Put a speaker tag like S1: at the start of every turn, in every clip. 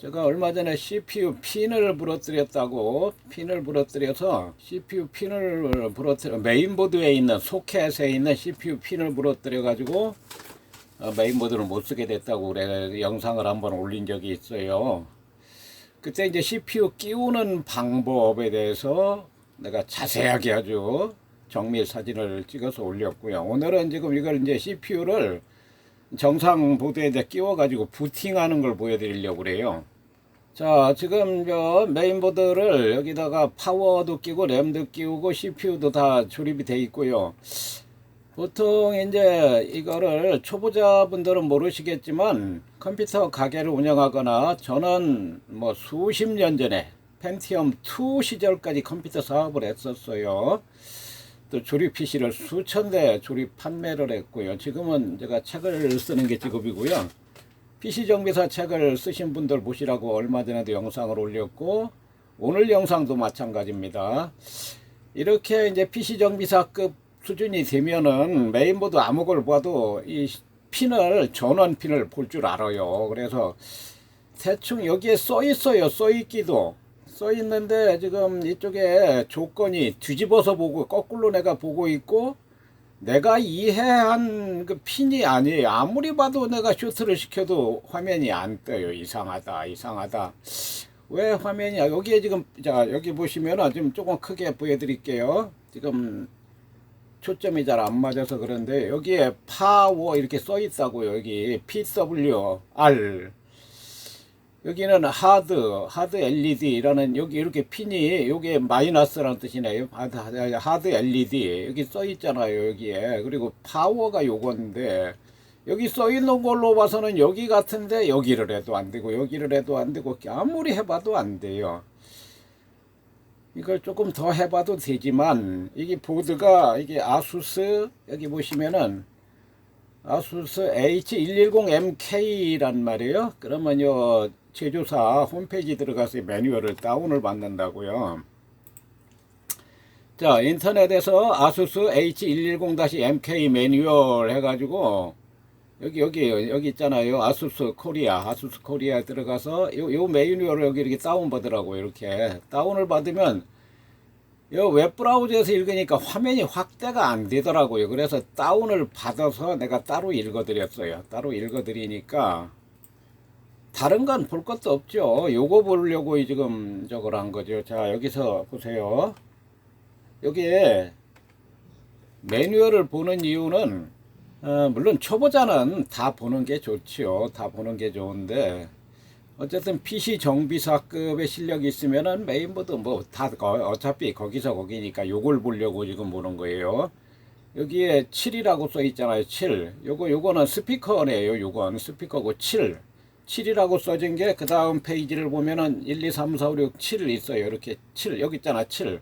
S1: 제가 얼마 전에 CPU 핀을 부러뜨렸다고 핀을 부러뜨려서 CPU 핀을 부러뜨려 메인보드에 있는 소켓에 있는 CPU 핀을 부러뜨려 가지고 어, 메인보드를 못 쓰게 됐다고 그래 영상을 한번 올린 적이 있어요. 그때 이제 CPU 끼우는 방법에 대해서 내가 자세하게 아주 정밀 사진을 찍어서 올렸고요. 오늘은 지금 이걸 이제 CPU를 정상 보드에 이제 끼워 가지고 부팅하는 걸 보여드리려고 그래요. 자, 지금 저 메인보드를 여기다가 파워도 끼고 램도 끼우고 CPU도 다 조립이 돼 있고요. 보통 이제 이거를 초보자 분들은 모르시겠지만 컴퓨터 가게를 운영하거나 저는 뭐 수십 년 전에 펜티엄 2 시절까지 컴퓨터 사업을 했었어요. 또 조립 PC를 수천 대 조립 판매를 했고요. 지금은 제가 책을 쓰는 게 직업이고요. PC 정비사 책을 쓰신 분들 보시라고 얼마 전에도 영상을 올렸고 오늘 영상도 마찬가지입니다. 이렇게 이제 PC 정비사급 수준이 되면은 메인보드 아무 걸 봐도 이 핀을 전원 핀을 볼 줄 알아요. 그래서 대충 여기에 써 있어요. 써 있기도 써 있는데 지금 이쪽에 조건이 뒤집어서 보고 거꾸로 내가 보고 있고 내가 이해한 그 핀이 아니에요. 아무리 봐도 내가 슈트를 시켜도 화면이 안 떠요. 이상하다, 이상하다. 왜 화면이 여기에 지금 자 여기 보시면은 지금 조금 크게 보여드릴게요. 지금 초점이 잘 안 맞아서 그런데 여기에 파워 이렇게 써 있다고요. 여기 PWR 여기는 하드 하드 LED라는 여기 이렇게 핀이 여기에 마이너스라는 뜻이네요. 하드 하드 LED 여기 써 있잖아요. 여기에 그리고 파워가 요건데 여기 써 있는 걸로 봐서는 여기 같은데 여기를 해도 안 되고 여기를 해도 안 되고 아무리 해봐도 안 돼요. 이걸 조금 더 해봐도 되지만 이게 보드가 이게 아수스 여기 보시면은 아수스 H110MK란 말이에요. 그러면요 제조사 홈페이지 들어가서 매뉴얼을 다운을 받는다고요. 자 인터넷에서 아수스 H110-MK 매뉴얼 해가지고 여기 여기 여기 있잖아요. 아수스 코리아 아수스 코리아 들어가서 요, 요 매뉴얼을 여기 이렇게 다운 받으라고 이렇게 다운을 받으면 요 웹브라우저에서 읽으니까 화면이 확대가 안 되더라고요. 그래서 다운을 받아서 내가 따로 읽어드렸어요. 따로 읽어드리니까 다른 건 볼 것도 없죠 요거 보려고 지금 저걸 한 거죠 자 여기서 보세요 여기에 매뉴얼을 보는 이유는 어, 물론 초보자는 다 보는 게 좋지요. 다 보는 게 좋은데 어쨌든 PC 정비사급의 실력이 있으면은 메인보드 뭐 다 어차피 거기서 거기니까 요걸 보려고 지금 보는 거예요. 여기에 7이라고 써 있잖아요. 7. 요거 요거는 스피커네요. 요건 스피커고 7. 7이라고 써진 게 그 다음 페이지를 보면은 1, 2, 3, 4, 5, 6, 7 있어요. 이렇게 7. 여기 있잖아. 7.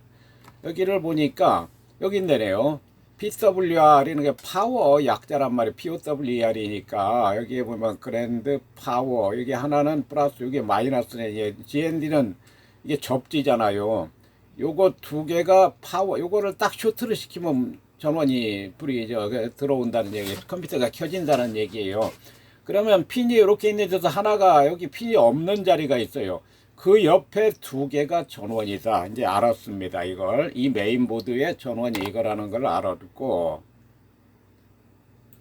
S1: 여기를 보니까 여기 있네요. PWR이는 게 파워 약자란 말이에요. POWR이니까 여기에 보면 그랜드 파워 이게 하나는 플러스 이게 마이너스네. GND는 이게 접지잖아요. 요거 두 개가 파워 요거를 딱 쇼트를 시키면 전원이 불이 저 들어온다는 얘기 컴퓨터가 켜진다는 얘기예요. 그러면 핀이 이렇게 있는 데서 하나가 여기 핀이 없는 자리가 있어요. 그 옆에 두 개가 전원이다. 이제 알았습니다. 이걸 이 메인보드의 전원이 이거라는 걸 알았고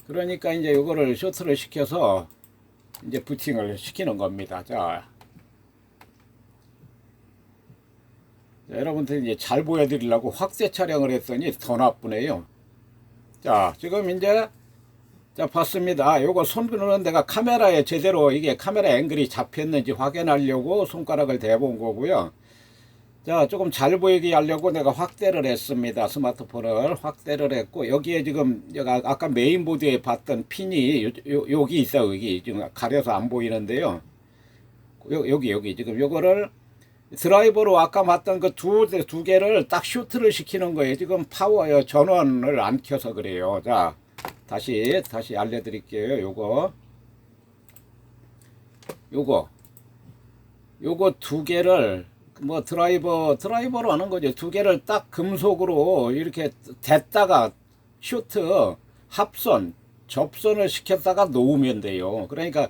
S1: 그러니까 이제 이거를 쇼트를 시켜서 이제 부팅을 시키는 겁니다. 자, 자 여러분들 이제 잘 보여드리려고 확대 촬영을 했더니 더 나쁘네요. 자, 지금 이제 자, 봤습니다. 요거 손으로는 내가 카메라에 제대로 이게 카메라 앵글이 잡혔는지 확인하려고 손가락을 대본 거고요. 자, 조금 잘 보이게 하려고 내가 확대를 했습니다. 스마트폰을 확대를 했고, 여기에 지금, 아까 메인보드에 봤던 핀이 요, 요, 여기 있어, 여기. 지금 가려서 안 보이는데요. 요, 여기, 여기. 지금 요거를 드라이버로 아까 봤던 그 두, 두 개를 딱 슈트를 시키는 거예요. 지금 파워, 전원을 안 켜서 그래요. 자. 다시 다시 알려드릴게요. 요거 요거 요거 두 개를 뭐 드라이버 드라이버로 하는 거죠. 두 개를 딱 금속으로 이렇게 댔다가 슈트 합선 접선을 시켰다가 놓으면 돼요. 그러니까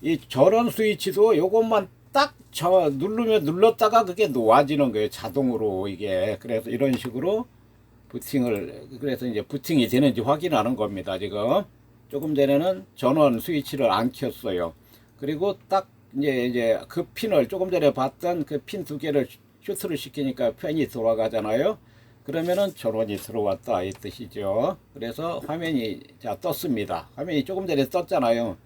S1: 이 전원 스위치도 요것만 딱 저 누르면 눌렀다가 그게 놓아지는 거예요 자동으로 이게 그래서 이런 식으로 부팅을 그래서 이제 부팅이 되는지 확인하는 겁니다 지금. 조금 전에는 전원 스위치를 안 켰어요. 그리고 딱 이제 이제 그 핀을 조금 전에 봤던 그 핀 두 개를 슈트를 시키니까 팬이 돌아가잖아요. 그러면은 전원이 들어왔다 이 뜻이죠. 그래서 화면이 자 떴습니다. 화면이 조금 전에 떴잖아요.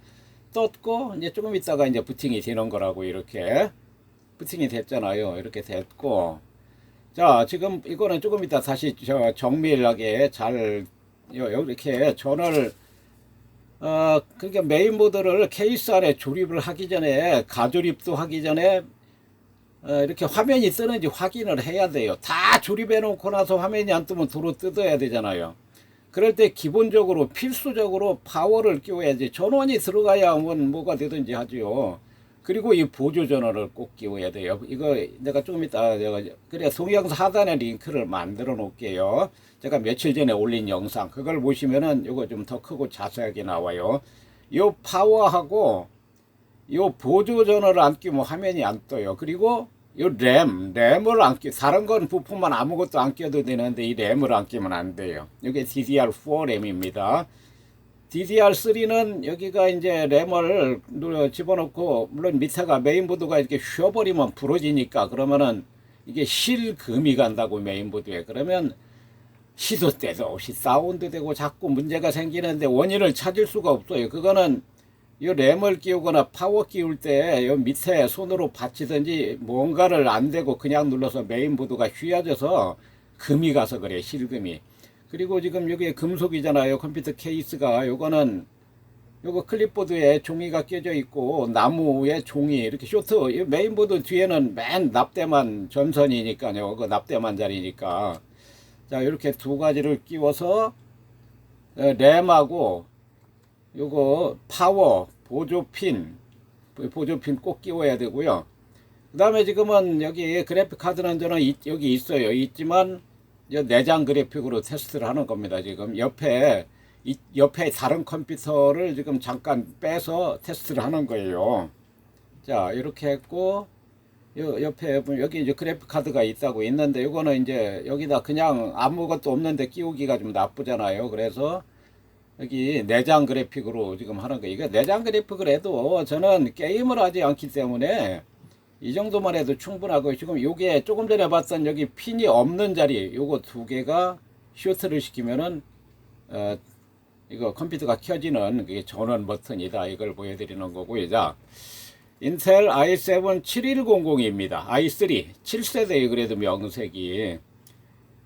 S1: 떴고 이제 조금 있다가 이제 부팅이 되는 거라고 이렇게 부팅이 됐잖아요. 이렇게 됐고 자 지금 이거는 조금 이따 다시 저 정밀하게 잘 요- 이렇게 전원을 어 그러니까 메인보드를 케이스 안에 조립을 하기 전에 가조립도 하기 전에 어, 이렇게 화면이 뜨는지 확인을 해야 돼요. 다 조립해 놓고 나서 화면이 안 뜨면 도로 뜯어야 되잖아요. 그럴 때 기본적으로 필수적으로 파워를 끼워야지 전원이 들어가야 뭐 뭐가 되든지 하지요. 그리고 이 보조 전원을 꼭 끼워야 돼요. 이거 내가 조금 이따 내가 그래 동영상 하단에 링크를 만들어 놓을게요. 제가 며칠 전에 올린 영상 그걸 보시면은 이거 좀 더 크고 자세하게 나와요. 요 파워하고 요 보조 전원을 안 끼면 화면이 안 떠요. 그리고 요 램, 램을 안 끼, 다른 건 부품만 아무것도 안 끼워도 되는데 이 램을 안 끼면 안 돼요. 이게 DDR4 램입니다. DDR3는 여기가 이제 램을 집어넣고 물론 밑에가 메인보드가 이렇게 쉬어버리면 부러지니까 그러면은 이게 실금이 간다고 메인보드에 그러면 시도 때도 없이 사운드 되고 자꾸 문제가 생기는데 원인을 찾을 수가 없어요. 그거는 이 램을 끼우거나 파워 끼울 때요 밑에 손으로 받치든지 뭔가를 안 대고 그냥 눌러서 메인보드가 휘어져서 금이 가서 그래 실금이. 그리고 지금 여기 금속이잖아요. 컴퓨터 케이스가 요거는 요거 클립보드에 종이가 껴져 있고 나무에 종이 이렇게 쇼트 이 메인보드 뒤에는 맨 납대만 전선이니까요. 그 납대만 자리니까 자 이렇게 두 가지를 끼워서 어, 램하고 요거 파워 보조핀 보조핀 꼭 끼워야 되고요. 그 다음에 지금은 여기 그래픽 카드는 저는 이- 여기 있어요. 있지만 이 내장 그래픽으로 테스트를 하는 겁니다. 지금 옆에 이 옆에 다른 컴퓨터를 지금 잠깐 빼서 테스트를 하는 거예요. 자 이렇게 했고 요 옆에 여기 이제 그래픽 카드가 있다고 있는데 이거는 이제 여기다 그냥 아무것도 없는데 끼우기가 좀 나쁘잖아요. 그래서 여기 내장 그래픽으로 지금 하는 거. 이거 내장 그래픽을 해도 저는 게임을 하지 않기 때문에 이 정도만 해도 충분하고 지금 요게 조금 전에 봤던 여기 핀이 없는 자리 요거 두 개가 슈트를 시키면은 어 이거 컴퓨터가 켜지는 그게 전원 버튼이다. 이걸 보여드리는 거고요. 자, 인텔 i7 7100입니다. i3 7세대에 그래도 명색이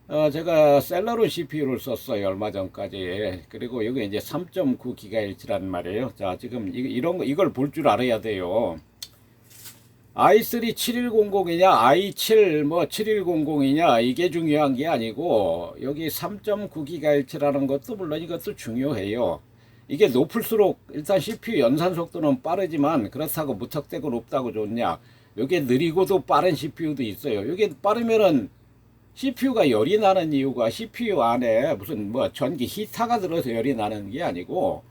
S1: 어, 제가 셀러론 CPU를 썼어요. 얼마 전까지. 그리고 여기 이제 3.9GHz란 말이에요. 자, 지금 이, 이런 거, 이걸 볼 줄 알아야 돼요. I3 7100이냐, i7 뭐 7100이냐, 이게 중요한 게 아니고, 여기 3.9GHz라는 것도 물론 이것도 중요해요. 이게 높을수록 일단 CPU 연산 속도는 빠르지만 그렇다고 무턱대고 높다고 좋냐. 이게 느리고도 빠른 CPU도 있어요. 이게 빠르면은 CPU가 열이 나는 이유가 CPU 안에 무슨 뭐 전기 히터가 들어서 열이 나는 게 아니고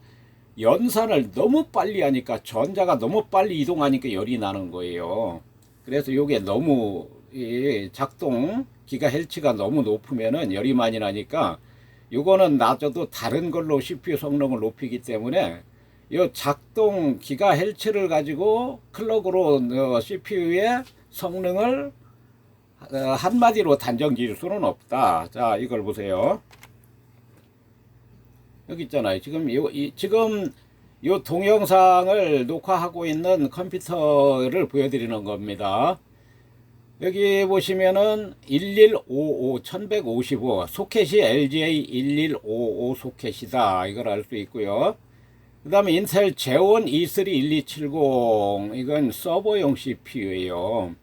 S1: 연산을 너무 빨리 하니까 전자가 너무 빨리 이동하니까 열이 나는 거예요. 그래서 이게 너무 이 작동 기가헬츠가 너무 높으면은 열이 많이 나니까 이거는 낮아도 다른 걸로 CPU 성능을 높이기 때문에 이 작동 기가헬츠를 가지고 클럭으로 어, CPU의 성능을 어, 한마디로 단정 지을 수는 없다. 자, 이걸 보세요. 여기 있잖아요. 지금 요, 이, 지금 요 동영상을 녹화하고 있는 컴퓨터를 보여드리는 겁니다. 여기 보시면은 1155, 1155 소켓이 LGA 1155 소켓이다. 이걸 알 수 있고요. 그 다음에 인텔 제온 E3 1270 이건 서버용 CPU예요.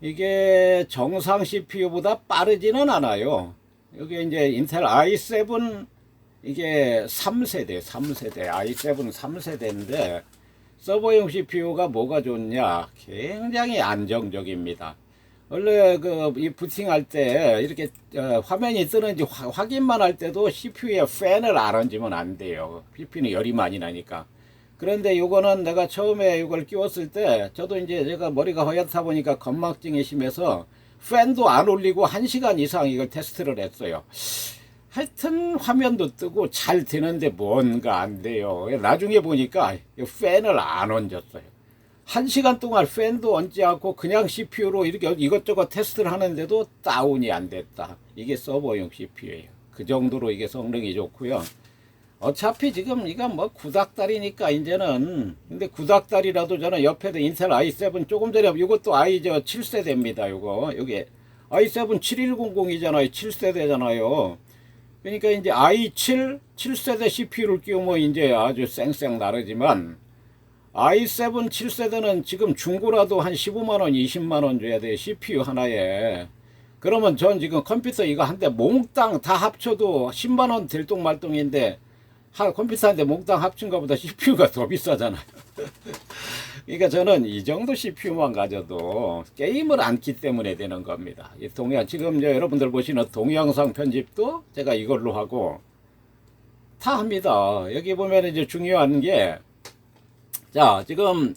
S1: 이게 정상 CPU보다 빠르지는 않아요. 여기 이제 인텔 i7 이게 3세대, 3세대, i7 3세대인데 서버용 CPU가 뭐가 좋냐? 굉장히 안정적입니다. 원래 그 이 부팅할 때 이렇게 어, 화면이 뜨는지 화- 확인만 할 때도 CPU에 팬을 안 얹으면 안 돼요. CPU는 열이 많이 나니까. 그런데 요거는 내가 처음에 이걸 끼웠을 때 저도 이제 제가 머리가 허옇다 보니까 건망증이 심해서 팬도 안 올리고 1시간 이상 이걸 테스트를 했어요. 하여튼 화면도 뜨고 잘 되는데 뭔가 안 돼요. 나중에 보니까 이 팬을 안 얹었어요. 한 시간 동안 팬도 얹지 않고 그냥 CPU로 이렇게 이것저것 테스트를 하는데도 다운이 안 됐다. 이게 서버용 CPU예요. 그 정도로 이게 성능이 좋고요. 어차피 지금 이건 뭐 구닥다리니까 이제는 근데 구닥다리라도 저는 옆에도 인텔 i7 조금 전에 이것도 i 저 7세대입니다. 요거 여기 i7 7100이잖아요. 7세대잖아요. 그러니까 이제 i7 7세대 CPU를 끼우면 이제 아주 쌩쌩 나르지만 i7 7세대는 지금 중고라도 한 15만 원, 20만 원 줘야 돼. CPU 하나에. 그러면 전 지금 컴퓨터 이거 한 대 몽땅 다 합쳐도 10만 원 들똥말똥인데 한 컴퓨터 한 대 몽땅 합친 것보다 CPU가 더 비싸잖아요. 그러니까 저는 이 정도 CPU만 가져도 게임을 안기 때문에 되는 겁니다. 이 동영 지금 여러분들 보시는 동영상 편집도 제가 이걸로 하고 다 합니다. 여기 보면 이제 중요한 게 자, 지금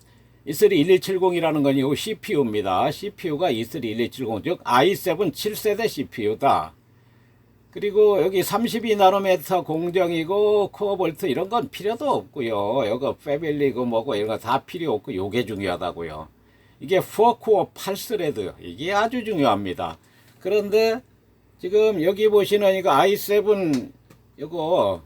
S1: E3 1170이라는 건 이 CPU입니다. CPU가 E3 1170, 즉 i7 7세대 CPU다. 그리고 여기 32나노미터 공정이고 코어 볼트 이런 건 필요도 없고요. 여기 패밀리고 뭐고 이런 거 다 필요 없고 요게 중요하다고요. 이게 4코어 8스레드 이게 아주 중요합니다. 그런데 지금 여기 보시는 이거 i7 이거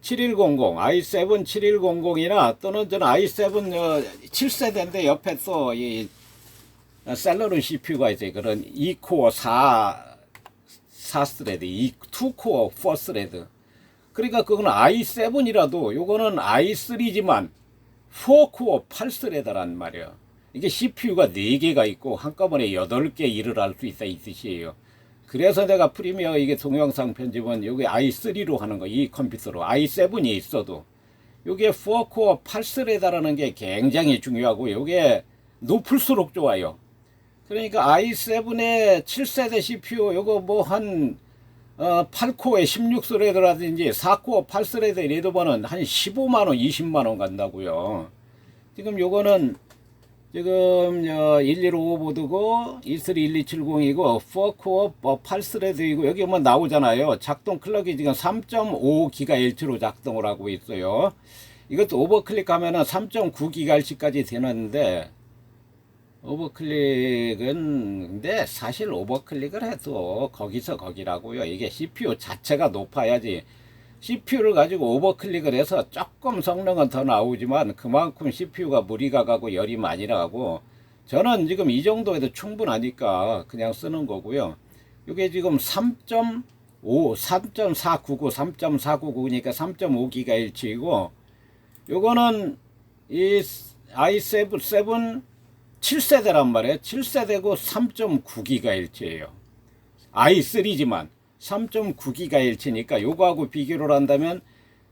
S1: 7100, i7 7100이나 또는 저는 i7 어, 7세대인데 옆에 또 이 셀러론 CPU가 있어요. 그런 2코어 4 4스레드, 2, 2코어 4스레드. 그러니까 그거는 i7이라도 요거는 i3지만 4코어 8스레드란 말이에요. 이게 CPU가 4개가 있고 한꺼번에 8개 일을 할 수 있다 이 뜻이에요. 그래서 내가 프리미어 이게 동영상 편집은 여기 i3로 하는 거, 이 컴퓨터로 i7이 있어도 요게 4코어 8스레다라는 게 굉장히 중요하고 요게 높을수록 좋아요. 그러니까 i7의 7세대 CPU 요거 뭐한 어, 8코어에 16스레드라든지 4코어 8스레드 이래도 보는 한 15만원, 20만원 간다고요. 지금 요거는 지금 1155 보드고 E3 1270이고 4코어 8스레드이고 여기 보면 나오잖아요. 작동 클럭이 지금 3.5GHz로 작동을 하고 있어요. 이것도 오버클릭하면은 3.9GHz까지 되는데 오버클릭은 근데 사실 오버클릭을 해도 거기서 거기라고요. 이게 CPU 자체가 높아야지 CPU를 가지고 오버클릭을 해서 조금 성능은 더 나오지만 그만큼 CPU가 무리가 가고 열이 많이 나고 저는 지금 이 정도에도 충분하니까 그냥 쓰는 거고요. 이게 지금 3.5, 3.499, 3.499니까 3.5GHz이고 요거는 이 i7 7 7세대란 말이에요. 7세대고 3.9GHz예요. i3지만 3.9GHz니까 요거하고 비교를 한다면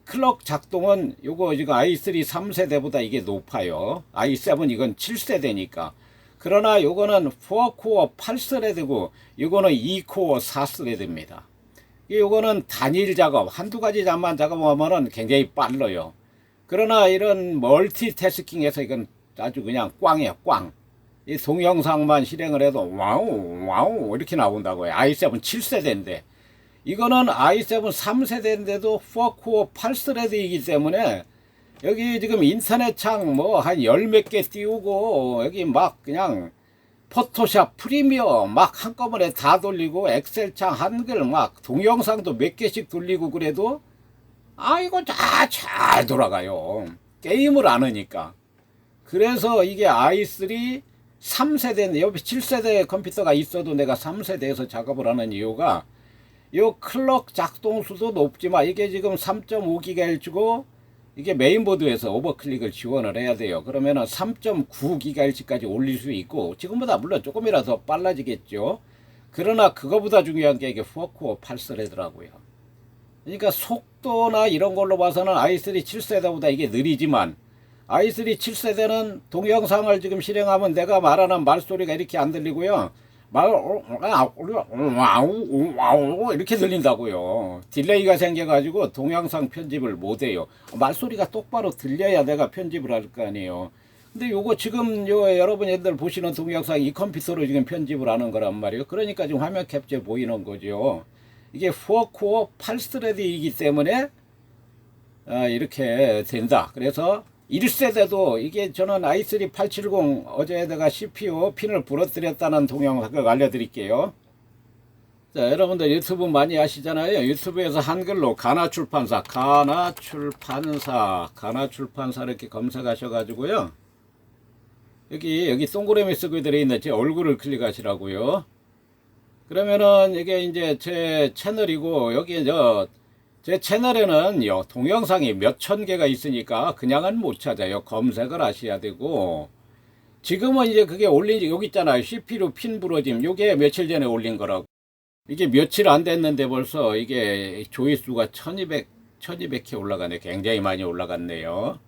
S1: 클럭 작동은 요거 지금 i3 3세대보다 이게 높아요. i7 이건 7세대니까. 그러나 요거는 4코어 8스레드고 요거는 2코어 4스레드입니다. 요거는 단일 작업, 한두 가지 잠만 작업하면은 굉장히 빨라요. 그러나 이런 멀티태스킹에서 이건 아주 그냥 꽝이에요, 꽝. 이 동영상만 실행을 해도 와우, 와우, 이렇게 나온다고요. i7 7세대인데. 이거는 i7 3세대인데도 4코어 8스레드이기 때문에 여기 지금 인터넷 창 뭐 한 열 몇 개 띄우고 여기 막 그냥 포토샵 프리미어 막 한꺼번에 다 돌리고 엑셀 창 한글 막 동영상도 몇 개씩 돌리고 그래도 아 이거 다 잘 돌아가요 게임을 안 하니까 그래서 이게 i3 3세대 옆에 7세대 컴퓨터가 있어도 내가 3세대에서 작업을 하는 이유가 요 클럭 작동수도 높지만 이게 지금 3.5GHz고 이게 메인보드에서 오버클릭을 지원을 해야 돼요. 그러면은 3.9GHz까지 올릴 수 있고 지금보다 물론 조금이라도 더 빨라지겠죠. 그러나 그거보다 중요한 게 이게 4코어 8스레드라고요. 그러니까 속도나 이런 걸로 봐서는 i3 7세대보다 이게 느리지만 i3 7세대는 동영상을 지금 실행하면 내가 말하는 말소리가 이렇게 안 들리고요. 막 와우 와우 이렇게 들린다고요. 딜레이가 생겨가지고 동영상 편집을 못해요. 말소리가 똑바로 들려야 내가 편집을 할 거 아니에요. 근데 요거 지금 요 여러분들 보시는 동영상 이 컴퓨터로 지금 편집을 하는 거란 말이에요. 그러니까 지금 화면 캡처 보이는 거죠. 이게 4코어 8스레드이기 때문에 아, 이렇게 된다. 그래서 1세대도 이게 저는 i3 870 어제 내가 CPU 핀을 부러뜨렸다는 동영상을 알려드릴게요. 자, 여러분들 유튜브 많이 아시잖아요. 유튜브에서 한글로 가나 출판사, 가나 출판사, 가나 출판사 이렇게 검색하셔가지고요. 여기, 여기 동그라미 쓰고 들어있는 제 얼굴을 클릭하시라고요. 그러면은 이게 이제 제 채널이고, 여기 저, 제 채널에는 요 동영상이 몇 천 개가 있으니까 그냥은 못 찾아요. 검색을 하셔야 되고, 지금은 이제 그게 올린, 지 여기 있잖아요. CPU 핀 부러짐. 요게 며칠 전에 올린 거라고. 이게 며칠 안 됐는데 벌써 이게 조회수가 1200, 1200회 올라가네. 굉장히 많이 올라갔네요.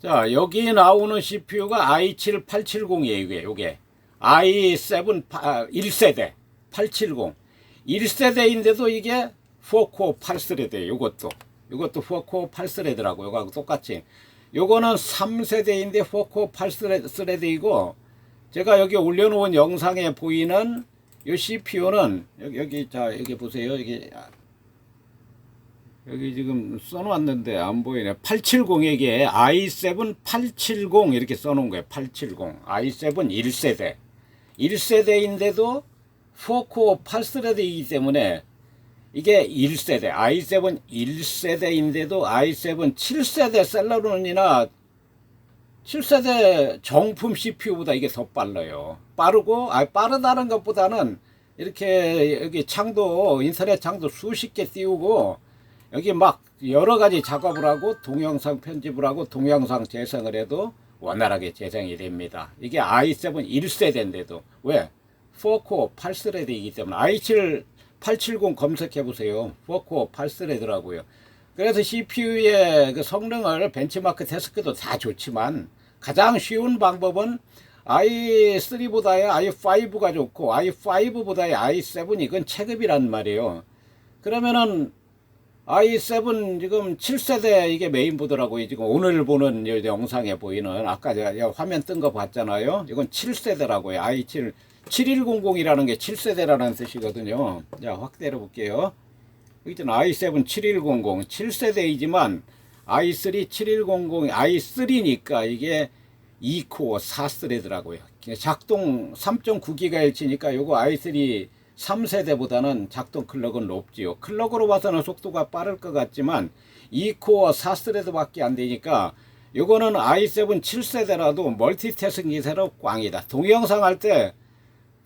S1: 자, 여기 나오는 CPU가 i7 870이에요, 이게, 요게. i7 1세대 870. 1세대인데도 이게 4코어 8스레드예요, 요것도. 요것도 4코어 8스레드라고, 요거하고 똑같이. 요거는 3세대인데 4코어 8스레드이고, 제가 여기 올려놓은 영상에 보이는 요 CPU는 여기, 여기 자 여기 보세요 여기 여기 지금 써놨는데 안 보이네 870에게 i7 870 이렇게 써놓은 거예요 870 i7 1세대 1세대인데도 4코어 8스레드이기 때문에 이게 1세대 i7 1세대인데도 i7 7세대 셀러론이나 7세대 정품 CPU보다 이게 더 빨라요. 빠르고, 아, 빠르다는 것보다는 이렇게 여기 창도, 인터넷 창도 수십 개 띄우고, 여기 막 여러 가지 작업을 하고, 동영상 편집을 하고, 동영상 재생을 해도 원활하게 재생이 됩니다. 이게 i7 1세대인데도, 왜? 4코어 8스레드이기 때문에, i7 870 검색해 보세요. 4코어 8스레드라고요. 그래서 CPU의 그 성능을 벤치마크 테스트도 다 좋지만 가장 쉬운 방법은 i3보다의 i5가 좋고 i5보다의 i7 이건 체급이란 말이에요. 그러면은 i7 지금 7세대 이게 메인보드라고 지금 오늘 보는 이 영상에 보이는 아까 제가 화면 뜬 거 봤잖아요. 이건 7세대라고요. i7 7100이라는 게 7세대라는 뜻이거든요. 자, 확대해 볼게요. 여기 있잖아. i7 7100 7세대이지만 i3 7100 i3니까 이게 2코어 4스레드라고요. 작동 3.9GHz니까 요거 i3 3세대보다는 작동 클럭은 높지요. 클럭으로 봐서는 속도가 빠를 것 같지만 2코어 4스레드밖에 안 되니까 요거는 i7 7세대라도 멀티태스킹 기세로 꽝이다. 동영상 할때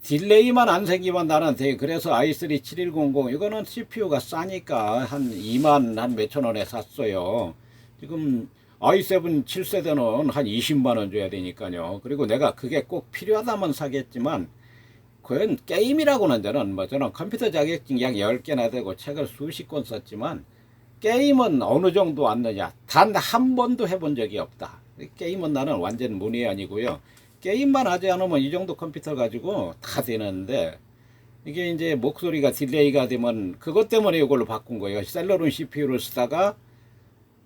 S1: 딜레이만 안 생기면 나는 돼. 그래서 i3 7100 이거는 CPU가 싸니까 한 2만 한 몇천 원에 샀어요. 지금 i7 7세대는 한 20만 원 줘야 되니까요. 그리고 내가 그게 꼭 필요하다면 사겠지만 그건 게임이라고는 저는 뭐 저는 컴퓨터 자격증 약 10개나 되고 책을 수십 권 썼지만 게임은 어느 정도 왔느냐 단 한 번도 해본 적이 없다. 게임은 나는 완전 문외한이고요. 게임만 하지 않으면 이 정도 컴퓨터 가지고 다 되는데 이게 이제 목소리가 딜레이가 되면 그것 때문에 이걸로 바꾼 거예요. 셀러론 CPU를 쓰다가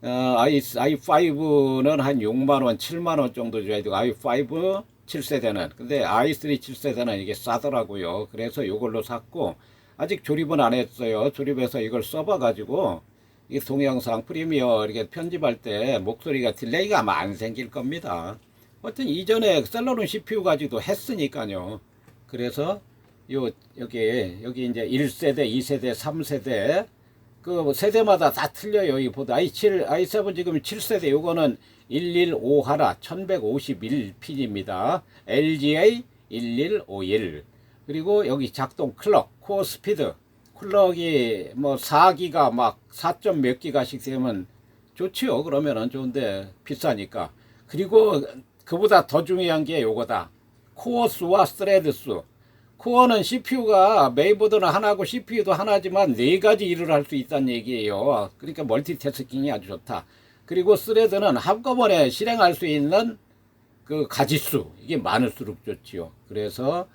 S1: 어, i i5는 한 6만 원, 7만 원 정도 줘야 되고 i5 7세대는 근데 i3 7세대는 이게 싸더라고요. 그래서 이걸로 샀고 아직 조립은 안 했어요. 조립해서 이걸 써봐 가지고 이 동영상 프리미어 이렇게 편집할 때 목소리가 딜레이가 아마 안 생길 겁니다. 하여튼 이전에 셀러론 CPU 가지고 했으니까요. 그래서 요 여기 여기 이제 1세대, 2세대, 3세대 그 세대마다 다 틀려요. 이 보드 i7, i7 지금 7세대 요거는 115 하나 1151핀입니다. LGA 1151 그리고 여기 작동 클럭, 코어 스피드 클럭이 뭐 4기가 막 4점 몇 기가씩 되면 좋지요. 그러면은 좋은데 비싸니까. 그리고 그보다 더 중요한 게 요거다. 코어 수와 스레드 수. 코어는 CPU가 메인보드는 하나고 CPU도 하나지만 네 가지 일을 할 수 있다는 얘기예요. 그러니까 멀티태스킹이 아주 좋다. 그리고 스레드는 한꺼번에 실행할 수 있는 그 가지수 이게 많을수록 좋지요. 그래서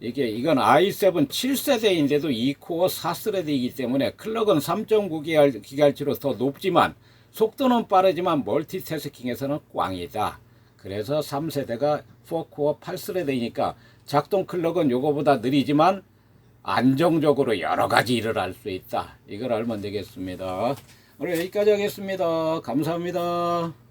S1: 이게 이건 i7 7세대인데도 2코어 4스레드이기 때문에 클럭은 3.9 기가헤르츠로 더 높지만 속도는 빠르지만 멀티태스킹에서는 꽝이다. 그래서 3세대가 4코어 8스레드이니까 작동 클럭은 요거보다 느리지만 안정적으로 여러 가지 일을 할 수 있다. 이걸 알면 되겠습니다. 오늘 여기까지 하겠습니다. 감사합니다.